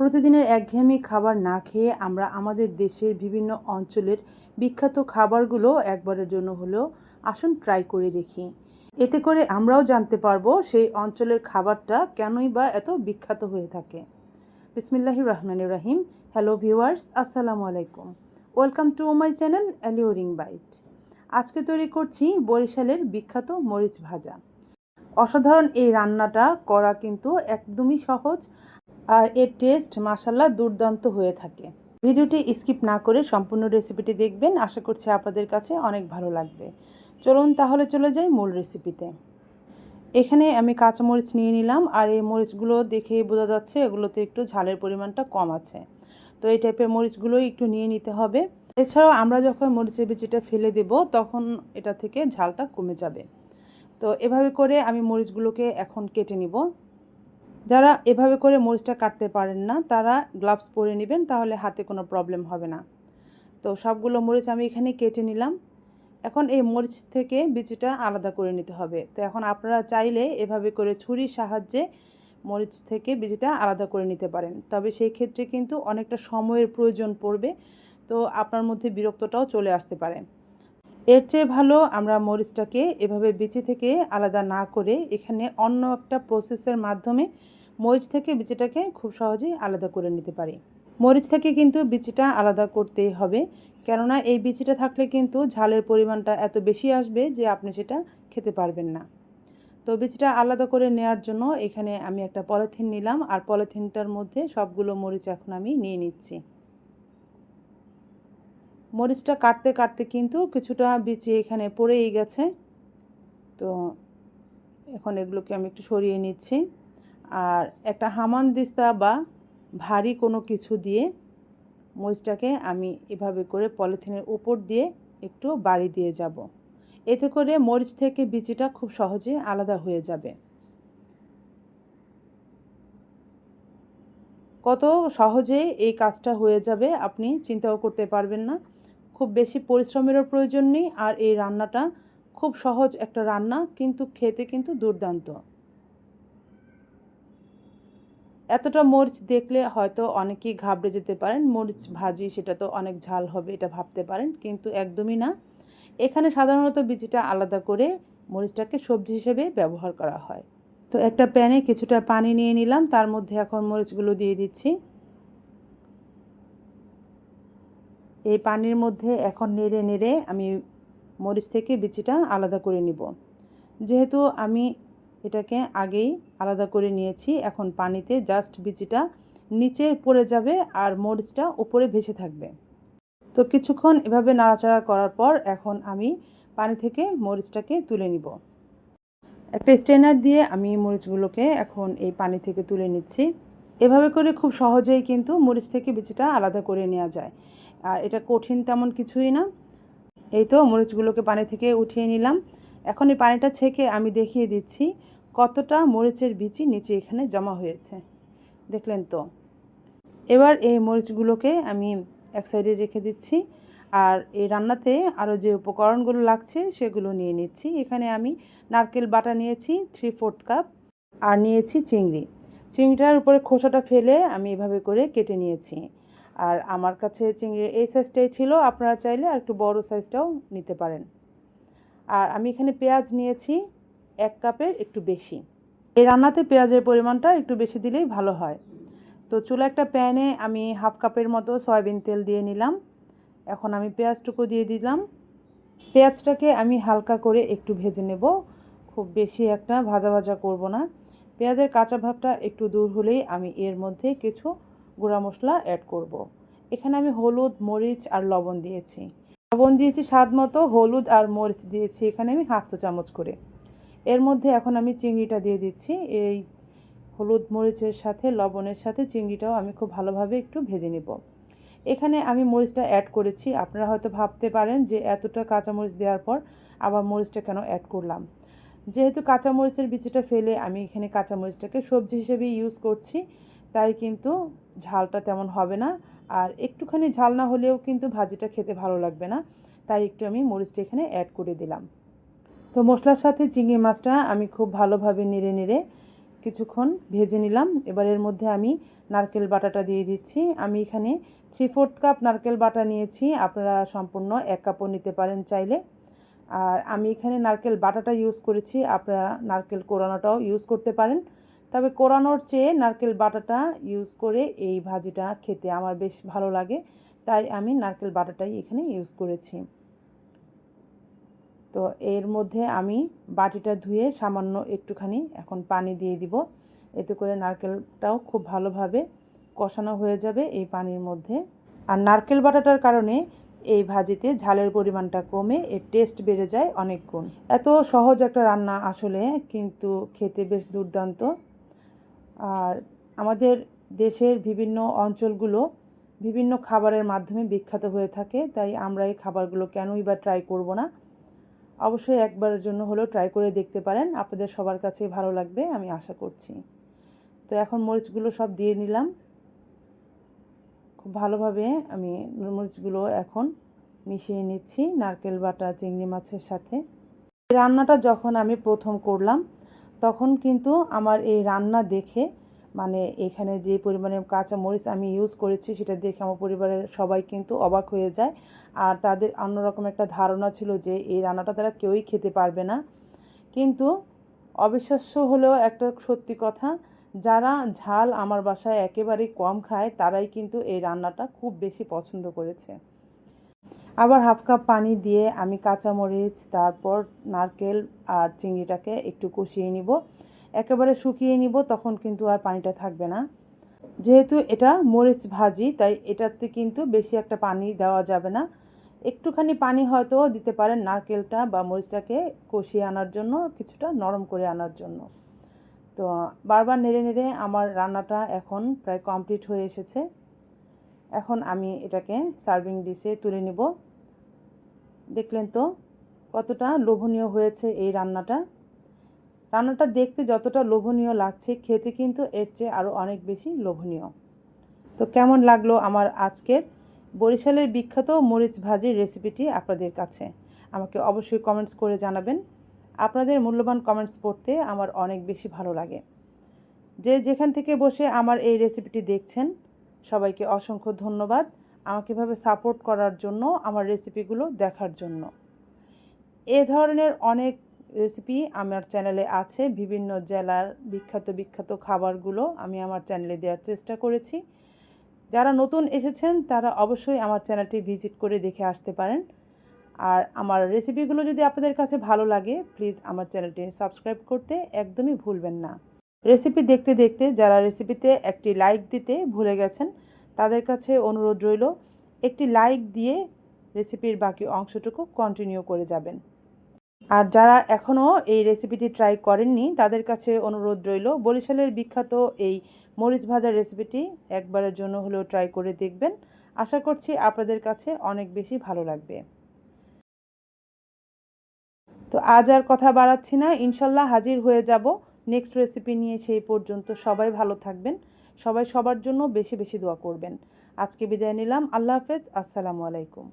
প্রতিদিনের একঘেয়েমি খাবার না খেয়ে আমরা আমাদের দেশের বিভিন্ন অঞ্চলের বিখ্যাত খাবারগুলো একবারের জন্য হলেও আসুন ট্রাই করে দেখি। এতে করে আমরাও জানতে পারব সেই অঞ্চলের খাবারটা কেনই বা এত বিখ্যাত হয়ে থাকে। বিসমিল্লাহির রহমানির রাহিম। হ্যালো ভিউয়ার্স, আসসালামু আলাইকুম। Welcome to my channel Alluring Bite. আজকে তৈরি করছি বরিশালের বিখ্যাত মরিচ ভাজা। অসাধারণ এই রান্নাটা করা কিন্তু একদমই সহজ আর এর টেস্ট মাসাল্লাহ দুর্দান্ত হয়ে থাকে। ভিডিওটি স্কিপ না করে সম্পূর্ণ রেসিপিটি দেখবেন, আশা করছি আপনাদের কাছে অনেক ভালো লাগবে। চলুন তাহলে চলে যাই মূল রেসিপিতে এখানে আমি কাঁচামরিচ নিয়ে নিলাম, আর এই মরিচগুলো দেখেই বোঝা যাচ্ছে এগুলোতে একটু ঝালের পরিমাণটা কম আছে। তো এই টাইপের মরিচগুলোই একটু নিয়ে নিতে হবে। এছাড়াও আমরা যখন মরিচের বিচিটা ফেলে দেব, তখন এটা থেকে ঝালটা কমে যাবে। তো এভাবে করে আমি মরিচগুলোকে এখন কেটে নিব। যারা এভাবে করে মরিচটা কাটতে পারেন না, তারা গ্লাভস পরে নেবেন, তাহলে হাতে কোনো প্রবলেম হবে না। তো সবগুলো মরিচ আমি এখানে কেটে নিলাম। এখন এই মরিচ থেকে বিচিটা আলাদা করে নিতে হবে। তো এখন আপনারা চাইলে এভাবে করে ছুরির সাহায্যে মরিচ থেকে বিচিটা আলাদা করে নিতে পারেন। তবে সেই ক্ষেত্রে কিন্তু অনেকটা সময়ের প্রয়োজন পড়বে, তো আপনার মধ্যে বিরক্তটাও চলে আসতে পারে। এর চেয়ে ভালো আমরা মরিচটাকে এভাবে বিচি থেকে আলাদা না করে এখানে অন্য একটা প্রসেসের মাধ্যমে মরিচ থেকে বিচিটাকে খুব সহজেই আলাদা করে নিতে পারি। মরিচ থেকে কিন্তু বিচিটা আলাদা করতেই হবে, কেননা এই বিচিটা থাকলে কিন্তু ঝালের পরিমাণটা এত বেশি আসবে যে আপনি সেটা খেতে পারবেন না। তো বিচিটা আলাদা করে নেওয়ার জন্য এখানে আমি একটা পলিথিন নিলাম, আর পলিথিনটার মধ্যে সবগুলো মরিচ এখন আমি নিয়ে নিচ্ছি। মরিচটা কাটতে কাটতে কিন্তু কিছুটা বিচি এখানে পড়েই গেছে। তো এখন এগুলোকে আমি একটু সরিয়ে নিচ্ছি। আর একটা হামান দিস্তা বা ভারী কোনো কিছু দিয়ে মরিচটাকে আমি এভাবে করে পলিথিনের উপর দিয়ে একটু বাড়ি দিয়ে যাব। এতে করে মরিচ থেকে বিচিটা খুব সহজে আলাদা হয়ে যাবে। কত সহজে এই কাজটা হয়ে যাবে আপনি চিন্তাও করতে পারবেন না। খুব বেশি পরিশ্রমেরও প্রয়োজন নেই আর এই রান্নাটা খুব সহজ একটা রান্না, কিন্তু খেতে কিন্তু দুর্দান্ত। এতটা মরিচ দেখলে হয়তো অনেকেই ঘাবড়ে যেতে পারেন, মরিচ ভাজি সেটা তো অনেক ঝাল হবে এটা ভাবতে পারেন, কিন্তু একদমই না। এখানে সাধারণত বিচিটা আলাদা করে মরিচটাকে সবজি হিসেবে ব্যবহার করা হয়। তো একটা প্যানে কিছুটা পানি নিয়ে নিলাম, তার মধ্যে এখন মরিচগুলো দিয়ে দিচ্ছি। এই পানির মধ্যে এখন নেড়ে নেড়ে আমি মরিচ থেকে বিচিটা আলাদা করে নিব। যেহেতু আমি এটাকে আগেই আলাদা করে নিয়েছি, এখন পানিতে জাস্ট বিচিটা নিচে পড়ে যাবে আর মরিচটা উপরে ভেসে থাকবে। তো কিছুক্ষণ এভাবে নাড়াচাড়া করার পর এখন আমি পানি থেকে মরিচটাকে তুলে নিব। একটা স্ট্রেনার দিয়ে আমি মরিচগুলোকে এখন এই পানি থেকে তুলে নিচ্ছি। এভাবে করে খুব সহজেই কিন্তু মরিচ থেকে বিচিটা আলাদা করে নেওয়া যায়। আর এটা কঠিন তেমন কিছুই না। এই তো মরিচগুলোকে পানি থেকে উঠিয়ে নিলাম। এখন এই পানিটা ছেঁকে আমি দেখিয়ে দিচ্ছি কতটা মরিচের বিচি নিচে এখানে জমা হয়েছে। দেখলেন তো? এবার এই মরিচগুলোকে আমি এক সাইডে রেখে দিচ্ছি আর এই রান্নাতে আরও যে উপকরণগুলো লাগছে সেগুলো নিয়ে নিচ্ছি। এখানে আমি নারকেল বাটা নিয়েছি থ্রি ফোর্থ কাপ আর নিয়েছি চিংড়ি। চিংড়িটার উপরে খোসাটা ফেলে আমি এভাবে করে কেটে নিয়েছি। আর আমার কাছে চিংড়ির এই সাইজটাই ছিল, আপনারা চাইলে আর একটু বড় সাইজটাও নিতে পারেন। আর আমি এখানে পেঁয়াজ নিয়েছি, এক কাপের একটু বেশি। এই রান্নাতে পেঁয়াজের পরিমাণটা একটু বেশি দিলেই ভালো হয়। তো চুলা একটা প্যানে আমি হাফ কাপের মতো সয়াবিন তেল দিয়ে নিলাম। এখন আমি পেঁয়াজটুকু দিয়ে দিলাম। পেঁয়াজটাকে আমি হালকা করে একটু ভেজে নেব। খুব বেশি একটা ভাজা ভাজা করব না। পেঁয়াজের কাঁচা ভাবটা একটু দূর হলেই আমি এর মধ্যে কিছু গুঁড়া মশলা অ্যাড করব। এখানে আমি হলুদ, মরিচ আর লবণ দিয়েছি। লবণ দিয়েছি স্বাদ মতো, হলুদ আর মরিচ দিয়েছি, এখানে আমি হাফ চা চামচ করে। এর মধ্যে এখন আমি চিংড়িটা দিয়ে দিচ্ছি। এই হলুদ, মরিচের সাথে, লবণের সাথে চিংড়িটাও আমি খুব ভালোভাবে একটু ভেজে নেব। এখানে আমি মরিচটা অ্যাড করেছি। আপনারা হয়তো ভাবতে পারেন যে এতটা কাঁচামরিচ দেওয়ার পর আবার মরিচটা কেন অ্যাড করলাম। যেহেতু কাঁচামরিচের বিচিটা ফেলে আমি এখানে কাঁচামরিচটাকে সবজি হিসেবে ইউজ করছি, তাই কিন্তু ঝালটা তেমন হবে না। আর একটুখানি ঝাল না হলেও কিন্তু ভাজিটা খেতে ভালো লাগবে না। তাই একটু আমি মরিচটা এখানে অ্যাড করে দিলাম। তো মশলার সাথে চিংড়ি মাছটা আমি খুব ভালোভাবে নেড়ে নেড়ে কিছুক্ষণ ভেজে নিলাম। এবার এর মধ্যে আমি নারকেল বাটাটা দিয়ে দিচ্ছি। আমি এখানে থ্রি ফোর্থ কাপ নারকেল বাটা নিয়েছি। আপনারা সম্পূর্ণ এক কাপও নিতে পারেন চাইলে। আর আমি এখানে নারকেল বাটাটা ইউজ করেছি। আপনারা নারকেল কোরানোটাও ইউজ করতে পারেন। তবে কোরানোর চেয়ে নারকেল বাটাটা ইউজ করে এই ভাজিটা খেতে আমার বেশ ভালো লাগে। তাই আমি নারকেল বাটাটাই এখানে ইউজ করেছি। তো এর মধ্যে আমি বাটিটা ধুয়ে সামান্য একটুখানি এখন পানি দিয়ে দিব। এতে করে নারকেলটাও খুব ভালোভাবে কষানো হয়ে যাবে এই পানির মধ্যে। আর নারকেল বাটাটার কারণে এই ভাজিতে ঝালের পরিমাণটা কমে এর টেস্ট বেড়ে যায় অনেক গুণ। এত সহজ একটা রান্না আসলে কিন্তু খেতে বেশ দুর্দান্ত। আর আমাদের দেশের বিভিন্ন অঞ্চলগুলো বিভিন্ন খাবারের মাধ্যমে বিখ্যাত হয়ে থাকে, তাই আমরা এই খাবারগুলো কেনই বা ট্রাই করব না? অবশ্যই একবারের জন্য হলেও ট্রাই করে দেখতে পারেন, আপনাদের সবার কাছে ভালো লাগবে, আমি আশা করছি। তো এখন মরিচগুলো সব দিয়ে নিলাম। খুব ভালোভাবে আমি মরিচগুলো এখন মিশিয়ে নিচ্ছি, নারকেল বাটা, চিংড়ি মাছের সাথে। রান্নাটা যখন আমি প্রথম করলাম তখন কিন্তু আমার এই রান্না দেখে মানে এখানে যে পরিমাণে কাঁচা মরিচ আমি ইউজ করেছি সেটা দেখে আমার পরিবারের সবাই কিন্তু অবাক হয়ে যায়। আর তাদের অন্যরকম একটা ধারণা ছিল যে এই রান্নাটা তারা কেউই খেতে পারবে না। কিন্তু অবিশ্বাস্য হলেও একটা সত্যি কথা, যারা ঝাল আমার বাসায় একেবারেই কম খায়, তারাই কিন্তু এই রান্নাটা খুব বেশি পছন্দ করেছে। আবার হাফ কাপ পানি দিয়ে আমি কাঁচামরিচ, তারপর নারকেল আর চিংড়িটাকে একটু কষিয়ে নিব। একেবারে শুকিয়ে নিব, তখন কিন্তু আর পানিটা থাকবে না। যেহেতু এটা মরিচ ভাজি, তাই এটাতে কিন্তু বেশি একটা পানি দেওয়া যাবে না। একটুখানি পানি হয়তো দিতে পারেন নারকেলটা বা মরিচটাকে কষিয়ে আনার জন্য, কিছুটা নরম করে আনার জন্য। তো বারবার নেড়ে নেড়ে আমার রান্নাটা এখন প্রায় কমপ্লিট হয়ে এসেছে। এখন আমি এটাকে সার্ভিং ডিশে তুলে নিব। দেখলেন তো কতটা লোভনীয় হয়েছে এই রান্নাটা। রান্নাটা দেখতে যতটা লোভনীয় লাগছে, খেতে কিন্তু এর চেয়ে আরও অনেক বেশি লোভনীয়। তো কেমন লাগল আমার আজকের বরিশালের বিখ্যাত মরিচ ভাজির রেসিপিটি আপনাদের কাছে? আমাকে অবশ্যই কমেন্টস করে জানাবেন। আপনাদের মূল্যবান কমেন্টস পড়তে আমার অনেক বেশি ভালো লাগে। যে যেখান থেকে বসে আমার এই রেসিপিটি দেখছেন সবাইকে অসংখ্য ধন্যবাদ আমাকে এভাবে সাপোর্ট করার জন্য আমার রেসিপিগুলো দেখার জন্য। এ ধরনের অনেক রেসিপি আমার চ্যানেলে আছে, বিভিন্ন জেলার বিখ্যাত বিখ্যাত খাবারগুলো আমি আমার চ্যানেলে দেওয়ার চেষ্টা করেছি। যারা নতুন এসেছেন, তারা অবশ্যই আমার চ্যানেলটি ভিজিট করে দেখে আসতে পারেন। আর আমার রেসিপিগুলো যদি আপনাদের কাছে ভালো লাগে, প্লিজ আমার চ্যানেলটি সাবস্ক্রাইব করতে একদমই ভুলবেন না। রেসিপি দেখতে দেখতে যারা রেসিপিতে একটি লাইক দিতে ভুলে গেছেন, তাদের কাছে অনুরোধ রইল, একটি লাইক দিয়ে রেসিপির বাকি অংশটুকু কন্টিনিউ করে যাবেন। আর যারা এখনও এই রেসিপিটি ট্রাই করেননি, তাদের কাছে অনুরোধ রইল, বরিশালের বিখ্যাত এই মরিচ ভাজার রেসিপিটি একবারের জন্য হলেও ট্রাই করে দেখবেন। আশা করছি আপনাদের কাছে অনেক বেশি ভালো লাগবে। তো আজ আর কথা বাড়াচ্ছি না, ইনশাল্লাহ হাজির হয়ে যাব। নেক্সট রেসিপি নিয়ে সেই পর্যন্ত সবাই ভালো থাকবেন। সবাই সবার জন্য বেশি বেশি দোয়া করবেন। আজকে বিদায় নিলাম। আল্লাহ হাফেজ। আসসালামু আলাইকুম।